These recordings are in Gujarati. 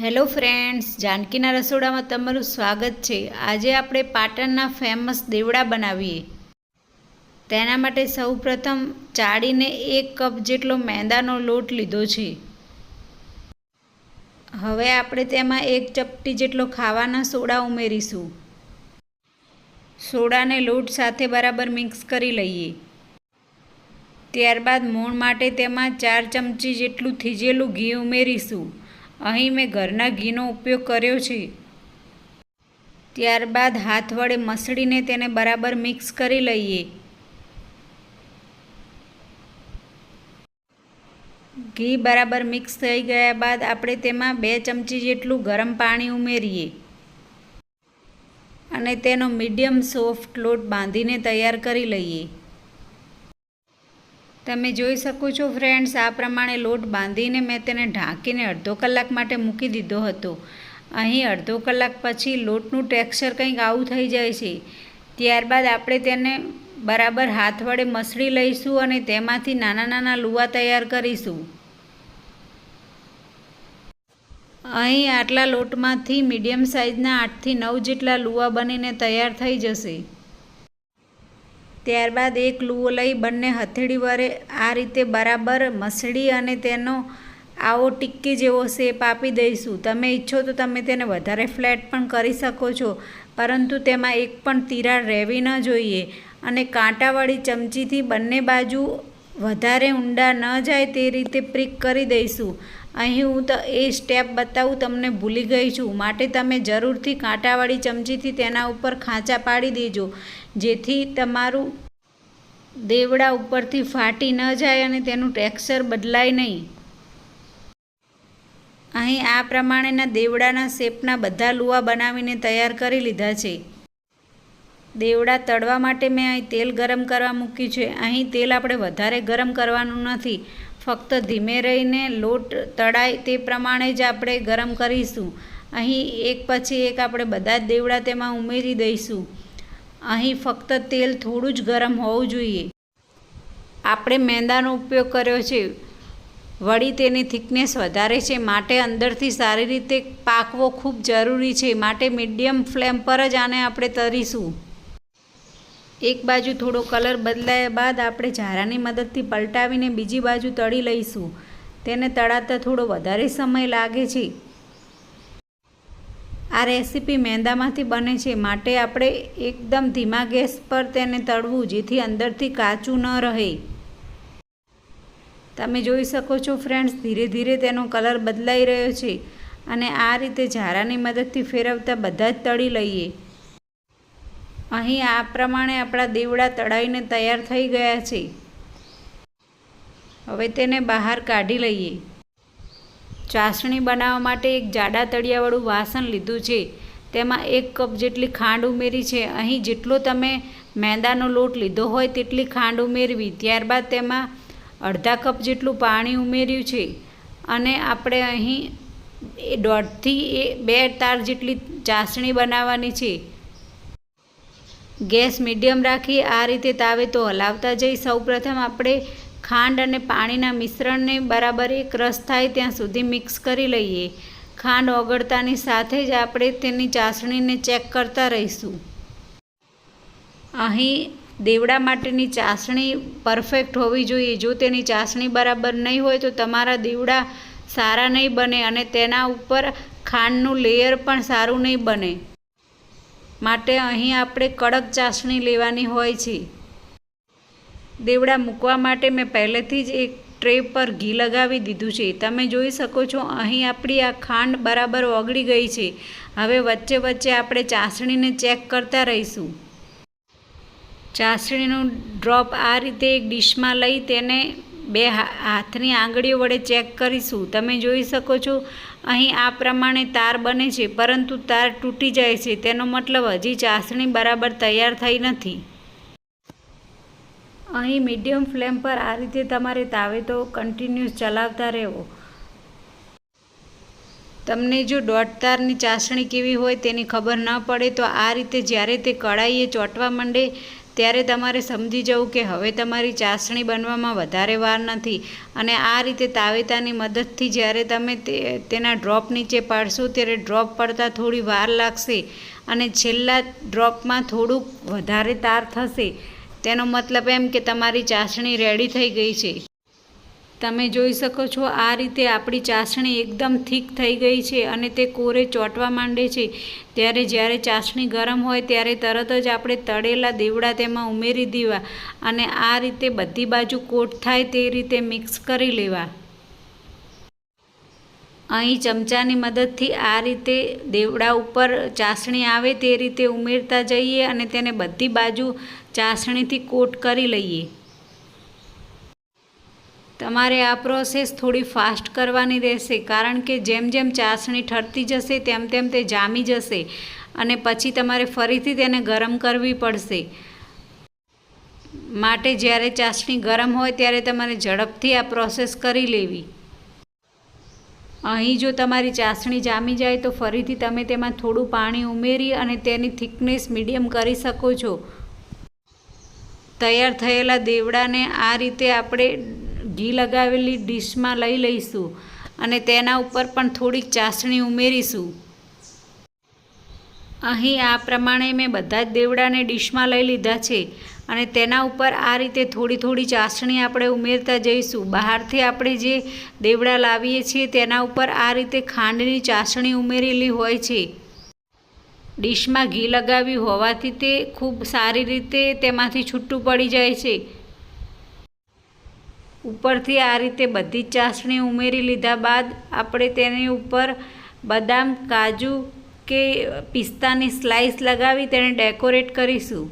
હેલો ફ્રેન્ડ્સ જાનકીના રસોડામાં તમારું સ્વાગત છે. આજે આપણે પાટણના ફેમસ દેવડા બનાવીએ. તેના માટે સૌપ્રથમ ચાળીને એક કપ જેટલો મેંદાનો લોટ લીધો છે. હવે આપણે તેમાં એક ચપટી જેટલો ખાવાના સોડા ઉમેરીશું. સોડાને લોટ સાથે બરાબર મિક્સ કરી લઈએ. ત્યારબાદ મોણ માટે તેમાં ચાર ચમચી જેટલું થીજેલું ઘી ઉમેરીશું. અહીં મેં ઘરના ઘીનો ઉપયોગ કર્યો છે. ત્યારબાદ હાથ વડે મસળીને તેને બરાબર મિક્સ કરી લઈએ. ઘી બરાબર મિક્સ થઈ ગયા બાદ આપણે તેમાં બે ચમચી જેટલું ગરમ પાણી ઉમેરીએ. અને તેનો મીડિયમ સોફ્ટ લોટ બાંધીને તૈયાર કરી લઈએ. તમે જોઈ શકો છો ફ્રેન્ડ્સ, આ પ્રમાણે લોટ બાંધીને મેં તેને ઢાંકીને અડધો કલાક માટે મૂકી દીધો હતો. અહીં અડધો કલાક પછી લોટનું ટેક્સચર કંઈક આવું થઈ જાય છે. ત્યારબાદ આપણે તેને બરાબર હાથ વડે મસળી લઈશું અને તેમાંથી નાના નાના લુવા તૈયાર કરીશું. અહીં આટલા લોટમાંથી મીડિયમ સાઇઝના આઠથી નવ જેટલા લુવા બનીને તૈયાર થઈ જશે. ત્યારબાદ એક લૂવો લઈ બંને હથેળી વડે આ રીતે બરાબર મસળી અને તેનો આવો ટિક્કી જેવો શેપ આપી દઈશું. તમે ઈચ્છો તો તમે તેને વધારે ફ્લેટ પણ કરી શકો છો, પરંતુ તેમાં એક પણ તિરાડ રહેવી ન જોઈએ અને કાંટાવાળી ચમચીથી બંને બાજુ વધારે ઊંડા ન જાય તે રીતે પ્રિક કરી દઈશું. અહીં હું તો, એ સ્ટેપ બતાવું, તમને ભૂલી ગઈ છું. માટે તમે જરૂરથી કાંટાવાળી ચમચીથી તેના ઉપર ખાંચા પાડી દેજો, જેથી તમારું દેવડા ઉપરથી ફાટી ન જાય અને તેનું ટેક્સચર બદલાય નહીં. અહીં આ પ્રમાણેના દેવડાના શેપના બધા લુવા બનાવીને તૈયાર કરી લીધા છે. દેવડા તળવા માટે મેં અહીં તેલ ગરમ કરવા મૂક્યું છે. અહીં તેલ આપણે વધારે ગરમ કરવાનું નથી. ફક્ત ધીમે રહીને લોટ તળાય તે પ્રમાણે જ આપણે ગરમ કરીશું. અહીં એક પછી એક આપણે બધા જ દેવડા તેમાં ઉમેરી દઈશું. અહીં ફક્ત તેલ થોડું જ ગરમ હોવું જોઈએ. આપણે મેંદાનો ઉપયોગ કર્યો છે. વળી તેની થિકનેસ વધારે છે. માટે અંદરથી સારી રીતે પાકવો ખૂબ જરૂરી છે. માટે મીડિયમ ફ્લેમ પર જ આને આપણે તરીશું. એક બાજુ થોડો કલર બદલાયા બાદ આપણે ઝારાની મદદથી પલટાવીને બીજી બાજુ તળી લઈશું. તેને તળાતા થોડો વધારે સમય લાગે છે. આ રેસીપી મેંદામાંથી બને છે. માટે આપણે એકદમ ધીમા ગેસ પર તેને તળવું, જેથી અંદરથી કાચું ન રહે. તમે જોઈ શકો છો ફ્રેન્ડ્સ, ધીરે ધીરે તેનો કલર બદલાઈ રહ્યો છે અને આ રીતે ઝારાની મદદથી ફેરવતા બધા જ તળી લઈએ. અહીં આ પ્રમાણે આપણા દેવડા તળાઈને તૈયાર થઈ ગયા છે. હવે તેને બહાર કાઢી લઈએ. ચાસણી બનાવવા માટે એક જાડા તળિયાવાળું વાસણ લીધું છે. તેમાં એક કપ જેટલી ખાંડ ઉમેરી છે. અહીં જેટલો તમે મેંદાનો લોટ લીધો હોય તેટલી ખાંડ ઉમેરવી. ત્યારબાદ તેમાં અડધા કપ જેટલું પાણી ઉમેર્યું છે. અને આપણે અહીં દોઢથી એ બે તાર જેટલી ચાસણી બનાવવાની છે. ગેસ મીડિયમ રાખી આ રીતે તાવે તો હલાવતા જઈ. સૌપ્રથમ આપણે ખાંડ અને પાણીના મિશ્રણને બરાબર એક રસ થાય ત્યાં સુધી મિક્સ કરી લઈએ. ખાંડ ઓગળતાની સાથે જ આપણે તેની ચાસણીને ચેક કરતા રહીશું. અહીં દેવડા માટેની ચાસણી પરફેક્ટ હોવી જોઈએ. જો તેની ચાસણી બરાબર નહીં હોય તો તમારા દેવડા સારા નહીં બને અને તેના ઉપર ખાંડનું લેયર પણ સારું નહીં બને. માટે અહીં આપણે કડક ચાસણી લેવાની હોય છે. દેવડા મૂકવા માટે મેં પહેલેથી જ એક ટ્રે પર ઘી લગાવી દીધું છે. તમે જોઈ શકો છો, અહીં આપણી આ ખાંડ બરાબર ઓગળી ગઈ છે. હવે વચ્ચે વચ્ચે આપણે ચાસણીને ચેક કરતા રહીશું. ચાસણીનું ડ્રોપ આ રીતે એક ડીશમાં લઈ તેને બે હાથની આંગળીઓ વડે ચેક કરીશું. તમે જોઈ શકો છો અહીં આ પ્રમાણે તાર બને છે, પરંતુ તાર તૂટી જાય છે. તેનો મતલબ હજી ચાસણી બરાબર તૈયાર થઈ નથી. અહીં મીડિયમ ફ્લેમ પર આ રીતે તમારે તાવે તો કન્ટિન્યુઅસ ચલાવતા રહેવો. તમને જો દોઢ તારની ચાસણી કેવી હોય તેની ખબર ન પડે, તો આ રીતે જ્યારે તે કડાઈએ ચોંટવા માંડે ત્યારે તમારે સમજી જવું કે હવે તમારી ચાસણી બનવામાં વધારે વાર નથી. અને આ રીતે તાવેતાની મદદથી જ્યારે તમે તેના ડ્રોપ નીચે પાડશો ત્યારે ડ્રોપ પડતા થોડી વાર લાગશે અને છેલ્લા ડ્રોપમાં થોડુંક વધારે તાર થશે. તેનો મતલબ એમ કે તમારી ચાસણી રેડી થઈ ગઈ છે. તમે જોઈ શકો છો, આ રીતે આપણી ચાસણી એકદમ થીક થઈ ગઈ છે અને તે કોરે ચોંટવા માંડે છે. ત્યારે જ્યારે ચાસણી ગરમ હોય ત્યારે તરત જ આપણે તળેલા દેવડા તેમાં ઉમેરી દેવા અને આ રીતે બધી બાજુ કોટ થાય તે રીતે મિક્સ કરી લેવા. અહીં ચમચાની મદદથી આ રીતે દેવડા ઉપર ચાસણી આવે તે રીતે ઉમેરતા જઈએ અને તેને બધી બાજુ ચાસણીથી કોટ કરી લઈએ. તમારે આ પ્રોસેસ થોડી ફાસ્ટ કરવાની રહેશે, કારણ કે જેમ જેમ ચાસણી ઠરતી જશે, તેમ તેમ તે જામી જશે અને પછી તમારે ફરીથી તેને ગરમ કરવી પડશે. માટે જ્યારે ચાસણી ગરમ હોય ત્યારે તમારે ઝડપથી આ પ્રોસેસ કરી લેવી. અહીં જો તમારી ચાસણી જામી જાય તો ફરીથી તમે તેમાં થોડું પાણી ઉમેરી અને તેની થિકનેસ મીડિયમ કરી શકો છો. તૈયાર થયેલા દેવડાને આ રીતે આપણે ઘી લગાવેલી ડીશમાં લઈ લઈશું અને તેના ઉપર પણ થોડીક ચાસણી ઉમેરીશું. અહીં આ પ્રમાણે મેં બધા જ દેવડાને ડીશમાં લઈ લીધા છે અને તેના ઉપર આ રીતે થોડી થોડી ચાસણી આપણે ઉમેરતા જઈશું. બહારથી આપણે જે દેવડા લાવીએ છીએ તેના ઉપર આ રીતે ખાંડની ચાસણી ઉમેરેલી હોય છે. ડીશમાં ઘી લગાવ્યું હોવાથી તે ખૂબ સારી રીતે તેમાંથી છૂટું પડી જાય છે. ઉપરથી આ રીતે બધી ચાસણી ઉમેરી લીધા બાદ આપણે તેની ઉપર બદામ, કાજુ કે પિસ્તાની સ્લાઈસ લગાવી તેને ડેકોરેટ કરીશું.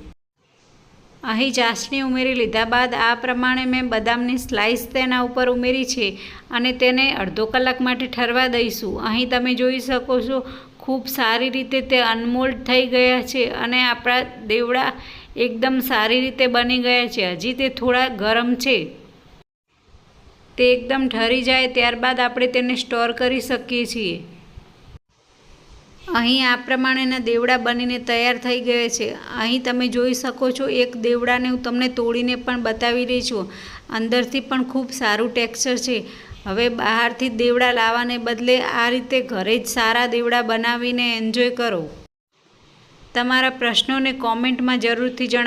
અહીં ચાસણી ઉમેરી લીધા બાદ આ પ્રમાણે મેં બદામની સ્લાઈસ તેના ઉપર ઉમેરી છે અને તેને અડધો કલાક માટે ઠરવા દઈશું. અહીં તમે જોઈ શકો છો, ખૂબ સારી રીતે તે અનમોલ્ડ થઈ ગયા છે અને આપણા દેવડા એકદમ સારી રીતે બની ગયા છે. હજી તે થોડા ગરમ છે. તે એકદમ ઠરી જાય ત્યારબાદ આપણે તેને સ્ટોર કરી શકીએ છીએ. અહીં આ પ્રમાણેના દેવડા બનીને તૈયાર થઈ ગયા છે. અહીં તમે જોઈ શકો છો એક દેવડાને હું તમને તોડીને પણ બતાવી રહી છું. અંદરથી પણ ખૂબ સારું ટેક્સચર છે. હવે બહારથી દેવડા લાવવાને બદલે આ રીતે ઘરે જ સારા દેવડા બનાવીને એન્જોય કરો. તમારા પ્રશ્નોને કોમેન્ટમાં જરૂરથી જણાવો.